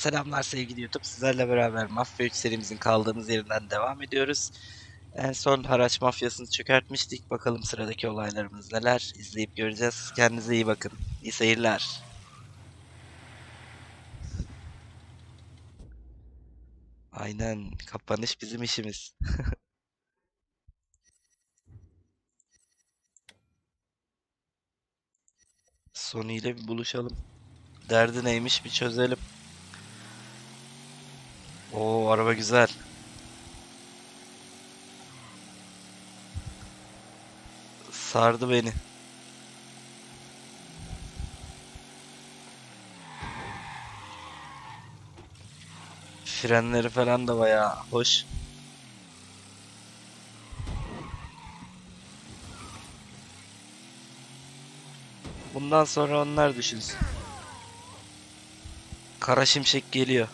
selamlar sevgili YouTube. Sizlerle beraber Mafya 3 serimizin kaldığımız yerinden devam ediyoruz. En son haraç mafyasını çökertmiştik. Bakalım sıradaki olaylarımız neler. İzleyip göreceğiz. Kendinize iyi bakın. İyi seyirler. Aynen. Kapanış bizim işimiz. Sony ile bir buluşalım. Derdi neymiş bir çözelim. Oo araba güzel. Sardı beni. Frenleri falan da bayağı hoş. Bundan sonra onlar düşünsün. Kara şimşek geliyor.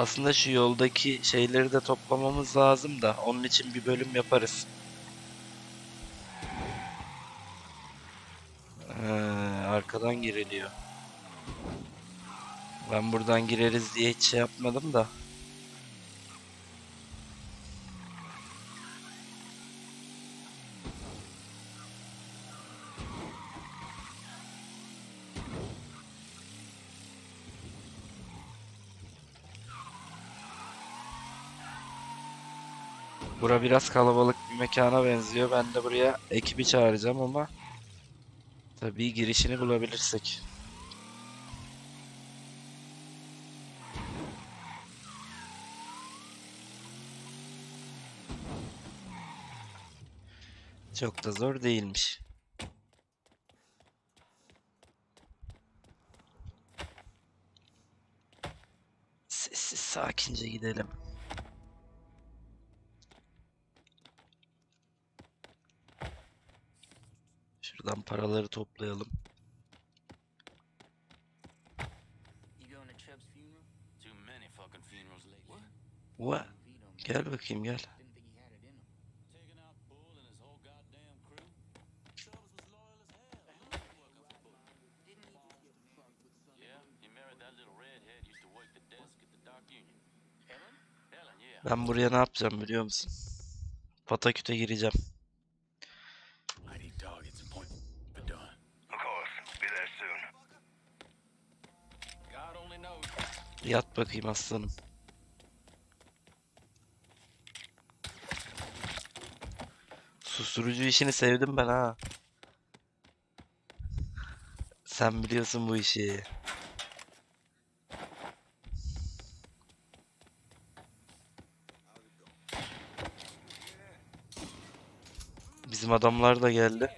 Aslında şu yoldaki şeyleri de toplamamız lazım da onun için bir bölüm yaparız. Ee, arkadan giriliyor. Ben buradan gireriz diye hiç şey yapmadım da. Bura biraz kalabalık bir mekana benziyor. Ben de buraya ekibi çağıracağım ama tabii girişini bulabilirsek. Çok da zor değilmiş. Sessiz sakince gidelim. The Dock Union. Helen? Helen, yeah. Ben buraya ne yapacağım biliyor musun? Pataküte gireceğim. Yat bakayım aslanım. Susturucu işini sevdim ben ha. Sen biliyorsun bu işi. Bizim adamlar da geldi.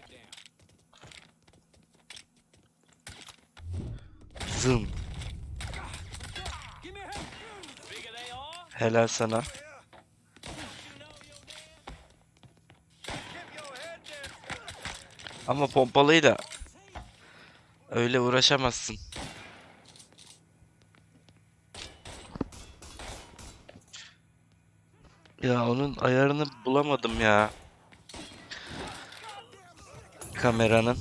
Zın. Helal sana. Ama pompalıyla öyle uğraşamazsın. Ya onun ayarını bulamadım ya. Kameranın.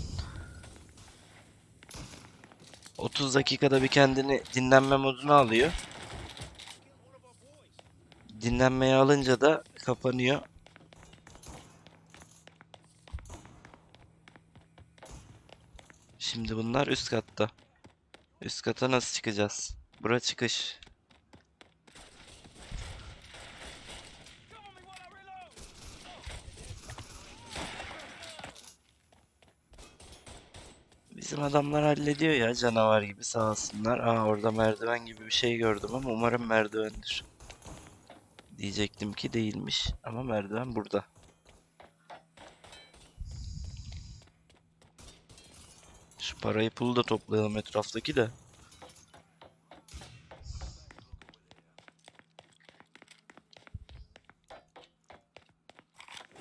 30 dakikada bir kendini dinlenme moduna alıyor. Dinlenmeye alınca da kapanıyor. Şimdi bunlar üst katta. Üst kata nasıl çıkacağız? Bura çıkış. Bizim adamlar hallediyor ya canavar gibi sağ olsunlar. Aa orada merdiven gibi bir şey gördüm ama umarım merdivendir. Diyecektim ki değilmiş ama merdiven burada. Şu parayı pulu da toplayalım etraftaki de.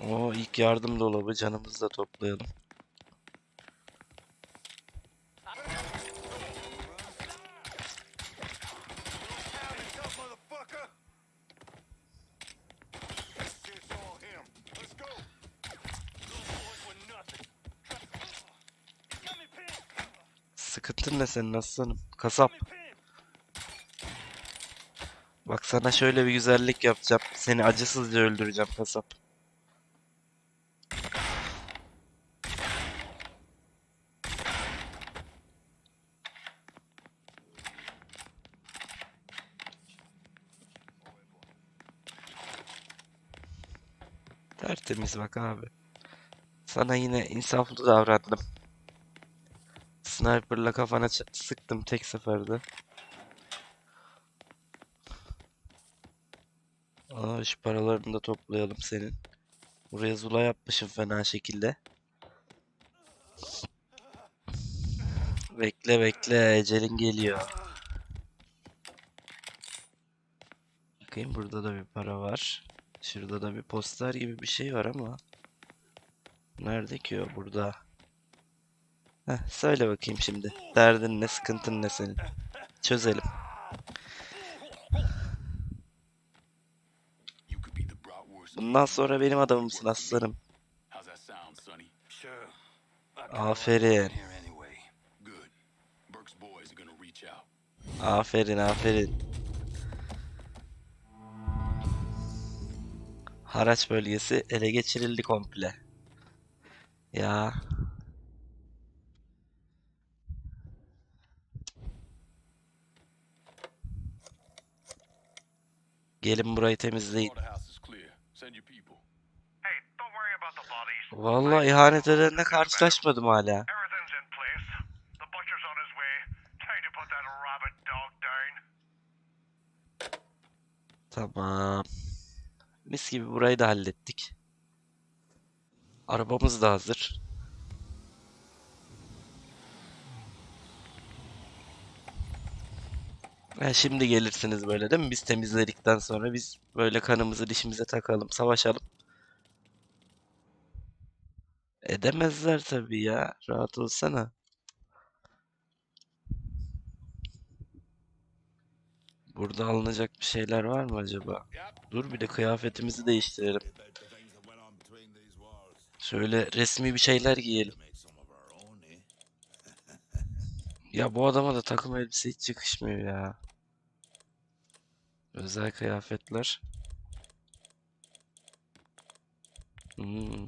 O ilk yardım dolabı canımızı da toplayalım. Sıkıntın ne senin aslanım? Kasap. Bak sana şöyle bir güzellik yapacağım. Seni acısızca öldüreceğim kasap. Tertemiz bak abi. Sana yine insaflı davrandım. Sniper'la kafana sıktım tek seferde. Aa şu paralarını da toplayalım senin. Buraya zula yapmışım fena şekilde. Bekle bekle ecelin geliyor. Bakayım burada da bir para var. Şurada da bir poster gibi bir şey var ama. Nerede ki o? Burada. Heh, söyle bakayım şimdi. Derdin ne, sıkıntın ne senin? Çözelim. Bundan sonra benim adamımsın aslanım. Aferin. Aferin aferin. Haraç bölgesi ele geçirildi komple. Ya. About the bodies. Vallahi ihanet edenle karşılaşmadım hala. Tamam. Mis gibi burayı da hallettik. Arabamız da hazır. Ha, şimdi gelirsiniz böyle değil mi? Biz temizledikten sonra biz böyle kanımızı dişimize takalım, savaşalım. Edemezler tabii ya. Rahat olsana. Burada alınacak bir şeyler var mı acaba? Dur bir de kıyafetimizi değiştirelim. Şöyle resmi bir şeyler giyelim. Ya bu adama da takım elbise hiç yakışmıyor ya. Özel kıyafetler. Hmm.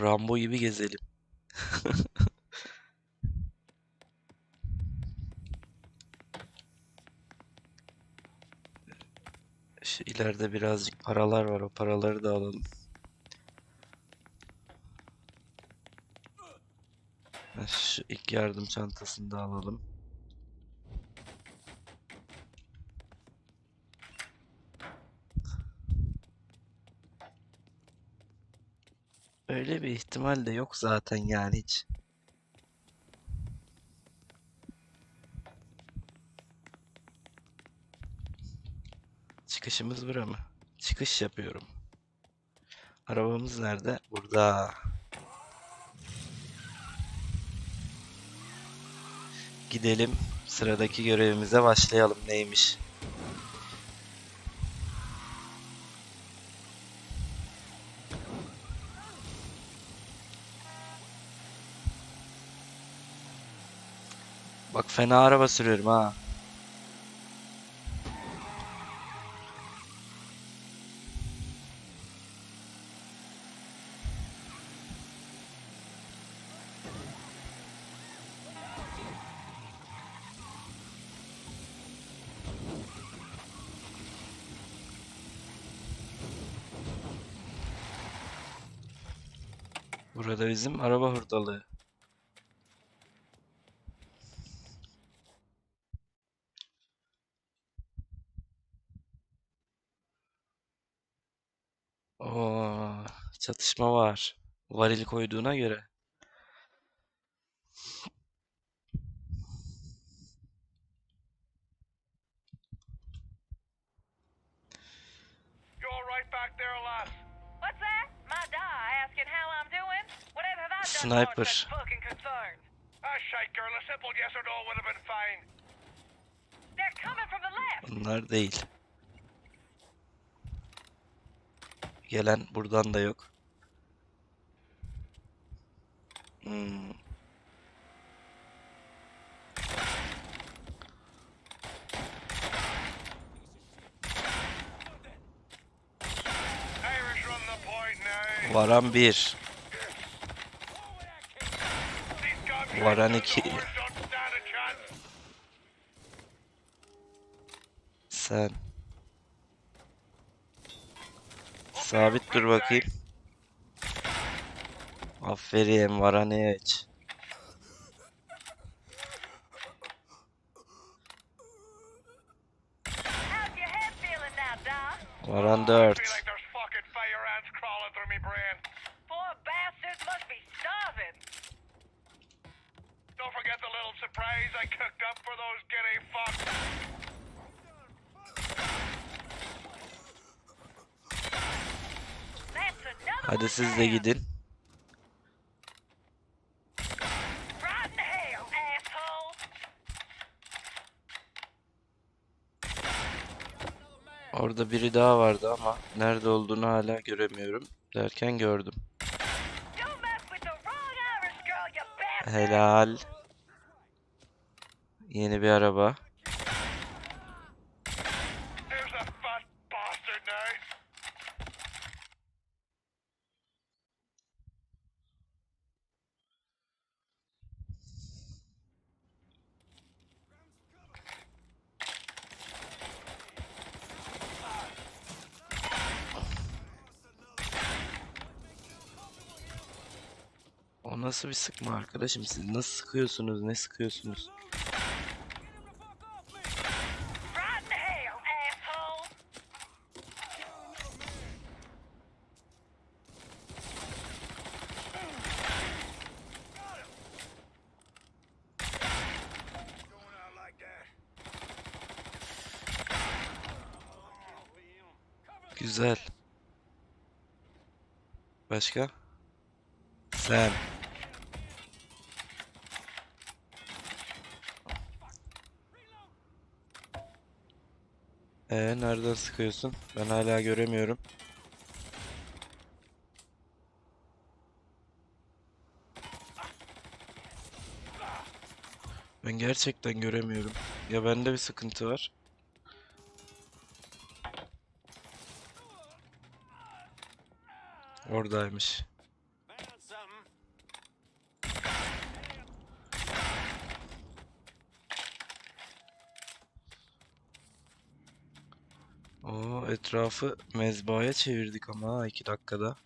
Rambo gibi gezelim. Şu ileride birazcık paralar var. O paraları da alalım. Şu ilk yardım çantasını da alalım. Öyle bir ihtimal de yok zaten yani hiç. Çıkışımız bura mı? Çıkış yapıyorum. Arabamız nerede? Burada. Gidelim. Sıradaki görevimize başlayalım. Neymiş? Fena araba sürüyorum ha. Burada bizim araba hurdalığı. Fine. They're coming from the left. Bunlar değil. Gelen buradan da yok. Hmm. Varan 1. Varan 2. Sen. Sabit dur bakayım. Aferin Varan 3. How's your head feeling now, Doc? Varan I 4. feel like there's fucking Orada biri daha vardı ama nerede olduğunu hala göremiyorum. Derken gördüm. Helal. Yeni bir araba. O nasıl bir sıkma arkadaşım? Siz nasıl sıkıyorsunuz? Ne sıkıyorsunuz? Güzel. Başka? Sen. Ee, nereden sıkıyorsun? Ben hala göremiyorum. Ben gerçekten göremiyorum. Ya bende bir sıkıntı var. Oradaymış. Found something. Etrafı mezbahaya çevirdik ama iki dakikada.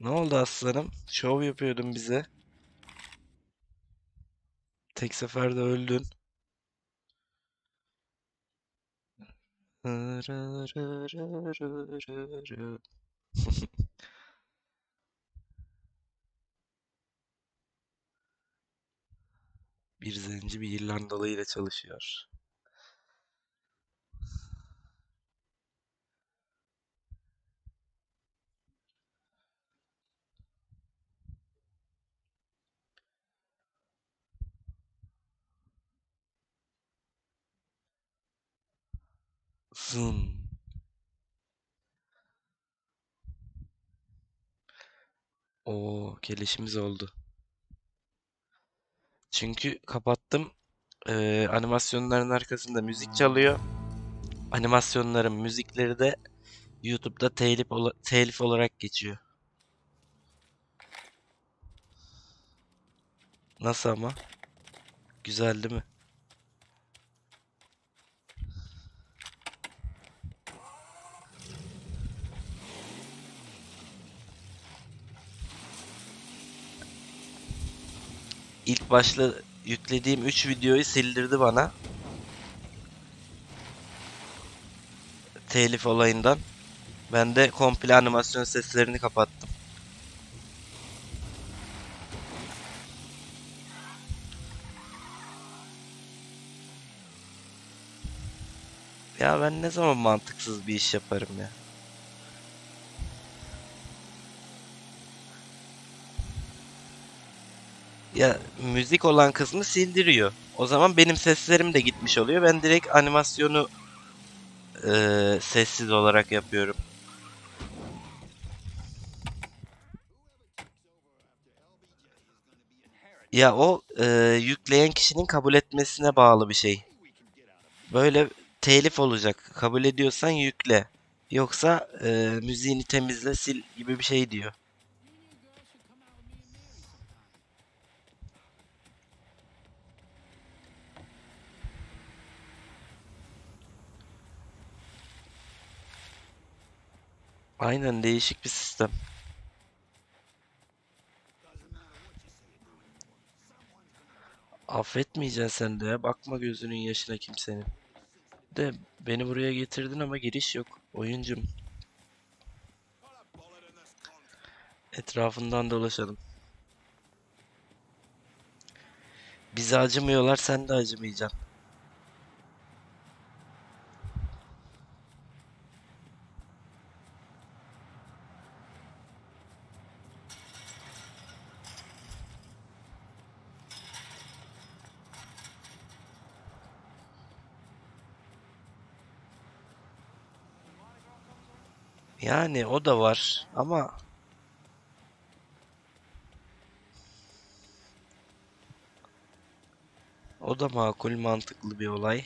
Ne oldu aslanım? Şov yapıyordun bize. Tek seferde öldün. Bir zenci bir İrlandalı ile çalışıyor. Zın. Oo, gelişimiz oldu. Çünkü kapattım. Ee, animasyonların arkasında müzik çalıyor. Animasyonların müzikleri de YouTube'da telif, ola- telif olarak geçiyor. Nasıl ama? Güzel değil mi? İlk başta yüklediğim 3 videoyu sildirdi bana. Telif olayından. Ben de komple animasyon seslerini kapattım. Ya ben ne zaman mantıksız bir iş yaparım ya. Ya müzik olan kısmı sildiriyor. O zaman benim seslerim de gitmiş oluyor. Ben direkt animasyonu eee, sessiz olarak yapıyorum. Ya o eee, yükleyen kişinin kabul etmesine bağlı bir şey. Böyle telif olacak. Kabul ediyorsan yükle. Yoksa e, müziğini temizle, sil gibi bir şey diyor. Aynen değişik bir sistem. Affetmeyeceksin sen de. Bakma gözünün yaşına kimsenin. De beni buraya getirdin ama giriş yok. Oyuncum. Etrafından dolaşalım. Bize acımıyorlar, sen de acımayacaksın. Yani o da var ama o da makul mantıklı bir olay.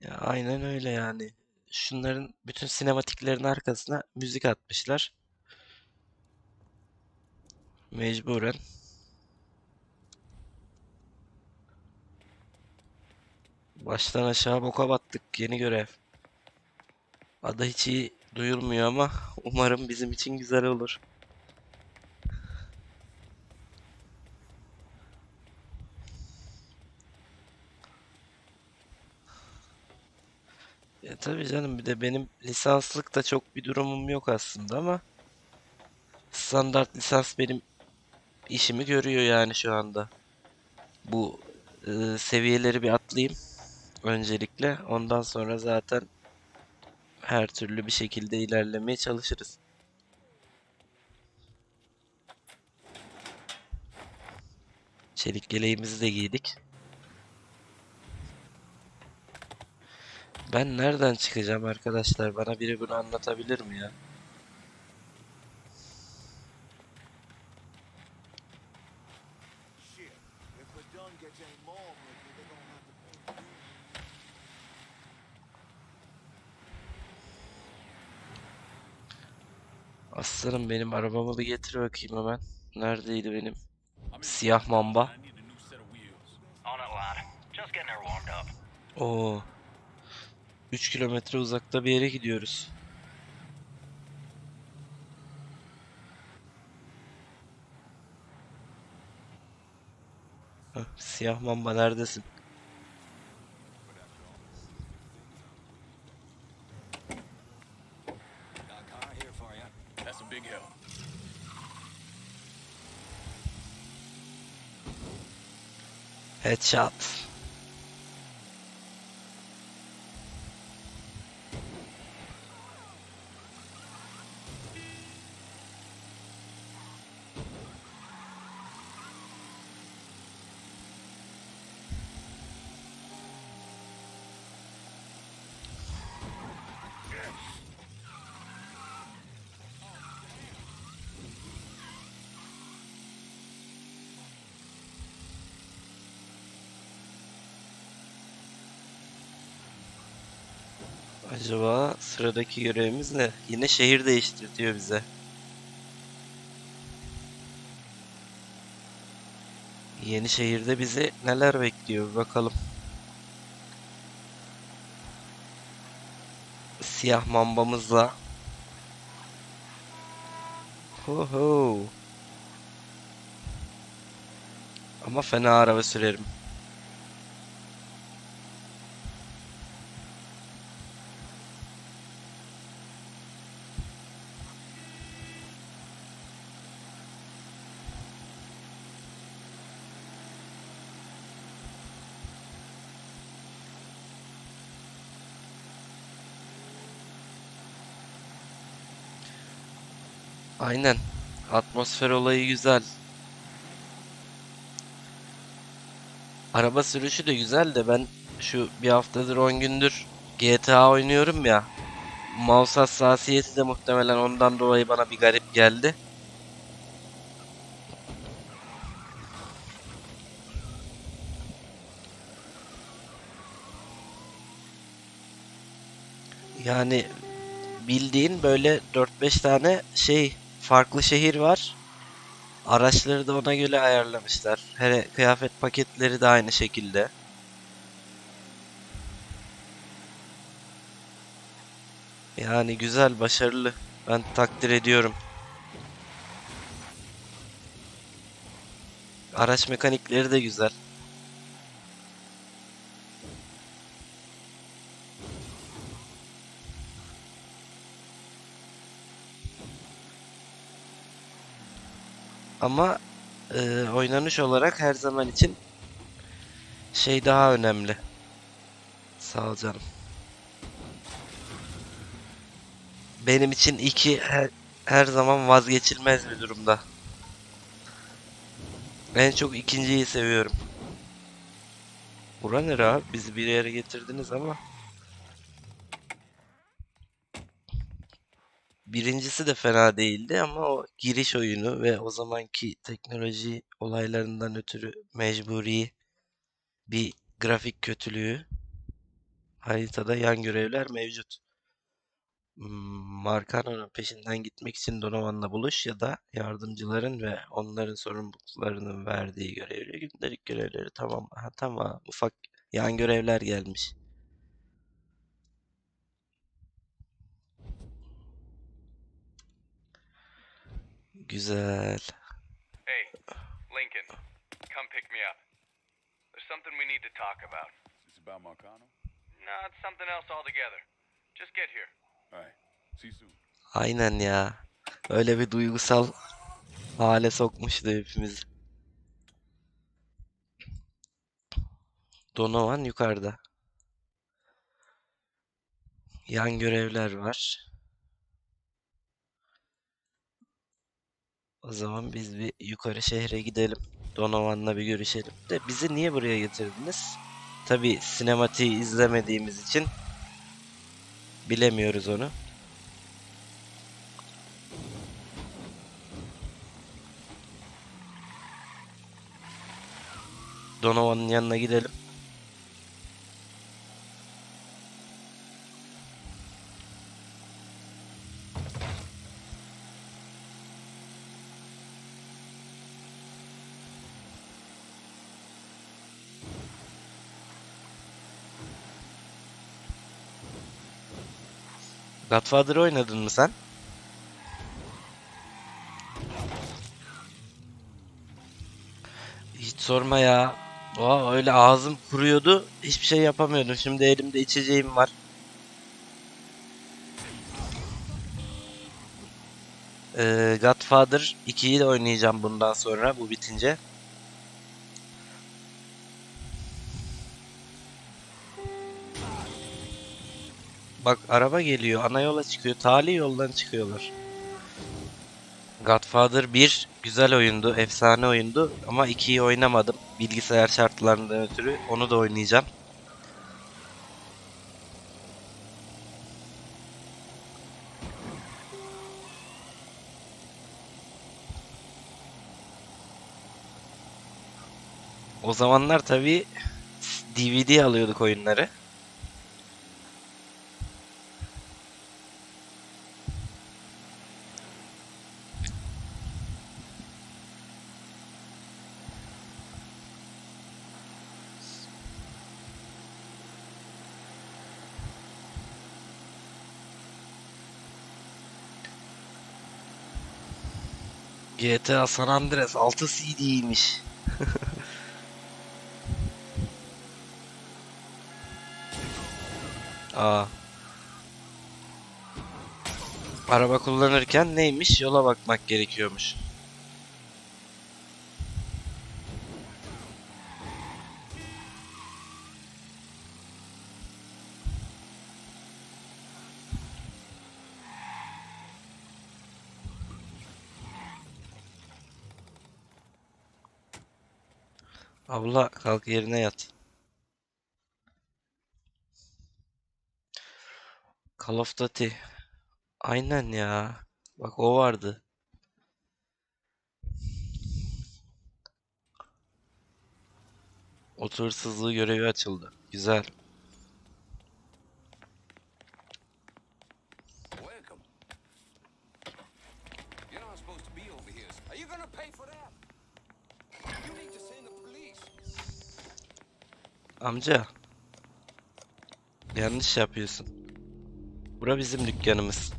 Ya aynen öyle yani. Şunların bütün sinematiklerin arkasına müzik atmışlar. Mecburen. Baştan aşağı boka battık. Yeni görev. Adı hiç iyi duyulmuyor ama umarım bizim için güzel olur. Tabii canım bir de benim lisanslık da çok bir durumum yok aslında ama standart lisans benim işimi görüyor yani şu anda. Bu e, seviyeleri bir atlayayım öncelikle. Ondan sonra zaten her türlü bir şekilde ilerlemeye çalışırız. Çelik yeleğimizi de giydik. Ben nereden çıkacağım arkadaşlar? Bana biri bunu anlatabilir mi ya? Aslanım benim arabamı bir getir bakayım hemen. Neredeydi benim? Siyah mamba. Oo. 3 kilometre uzakta bir yere gidiyoruz. Siyah mamba neredesin? Got Acaba sıradaki görevimiz ne? Yine şehir değiştirtiyor bize. Yeni şehirde bizi neler bekliyor bakalım. Siyah mambamızla. Ho ho. Ama fena araba sürerim. Aynen. Atmosfer olayı güzel. Araba sürüşü de güzel de ben şu bir haftadır 10 gündür GTA oynuyorum ya. Mouse hassasiyeti de muhtemelen ondan dolayı bana bir garip geldi. Yani bildiğin böyle 4-5 tane şey farklı şehir var. Araçları da ona göre ayarlamışlar. Hele kıyafet paketleri de aynı şekilde. Yani güzel, başarılı. Ben takdir ediyorum. Araç mekanikleri de güzel. Ama e, oynanış olarak her zaman için şey daha önemli. Sağ ol canım. Benim için iki her, her zaman vazgeçilmez bir durumda. En çok ikinciyi seviyorum. Bura nere abi? Bizi bir yere getirdiniz ama. Birincisi de fena değildi ama o giriş oyunu ve o zamanki teknoloji olaylarından ötürü mecburi bir grafik kötülüğü. Haritada yan görevler mevcut. Hmm, Marcano'nun peşinden gitmek için Donovan'la buluş ya da yardımcıların ve onların sorumluluklarının verdiği görevleri, gündelik görevleri tamam. Ha, tamam. Ufak yan görevler gelmiş. Güzel. Hey, Lincoln, come pick me up. There's something we need to talk about. Is this about Marcano? No, it's something else altogether. Just get here. All right. See you soon. Aynen ya. Öyle bir duygusal hale sokmuştu hepimizi. Donovan yukarıda. Yan görevler var. O zaman biz bir yukarı şehre gidelim. Donovan'la bir görüşelim. De bizi niye buraya getirdiniz? Tabi sinematiği izlemediğimiz için bilemiyoruz onu. Donovan'ın yanına gidelim. Godfather oynadın mı sen? Hiç sorma ya. Oha öyle ağzım kuruyordu. Hiçbir şey yapamıyordum. Şimdi elimde içeceğim var. Ee, Godfather 2'yi de oynayacağım bundan sonra bu bitince. Bak araba geliyor. Ana yola çıkıyor. Tali yoldan çıkıyorlar. Godfather 1 güzel oyundu, efsane oyundu ama 2'yi oynamadım. Bilgisayar şartlarından ötürü onu da oynayacağım. O zamanlar tabii DVD alıyorduk oyunları. GTA San Andreas 6 CD'ymiş. Aa. Araba kullanırken neymiş? Yola bakmak gerekiyormuş. Kalk yerine yat. Call of Duty. Aynen ya. Bak o vardı. Otur hırsızlığı görevi açıldı. Güzel. Amca. Yanlış yapıyorsun. Bura bizim dükkanımız.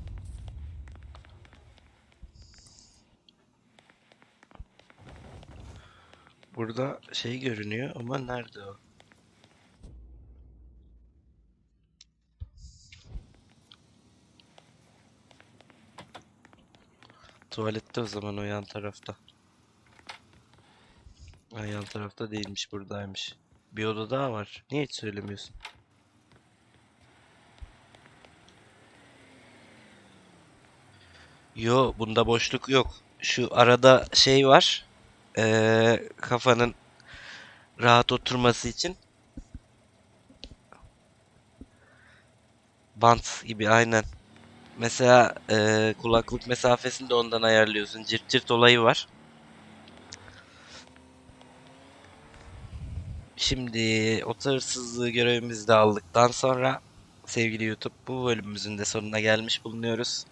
Burada şey görünüyor ama nerede o? Tuvalette o zaman o yan tarafta. Ha, yan tarafta değilmiş buradaymış. Bir oda daha var. Niye hiç söylemiyorsun? Yo, bunda boşluk yok. Şu arada şey var. Ee, kafanın rahat oturması için. Bant gibi aynen. Mesela ee, kulaklık mesafesini de ondan ayarlıyorsun. Cırt cırt olayı var. Şimdi oto hırsızlığı görevimizi de aldıktan sonra sevgili YouTube bu bölümümüzün de sonuna gelmiş bulunuyoruz.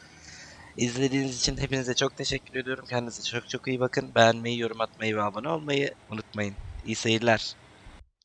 İzlediğiniz için hepinize çok teşekkür ediyorum. Kendinize çok çok iyi bakın. Beğenmeyi, yorum atmayı ve abone olmayı unutmayın. İyi seyirler.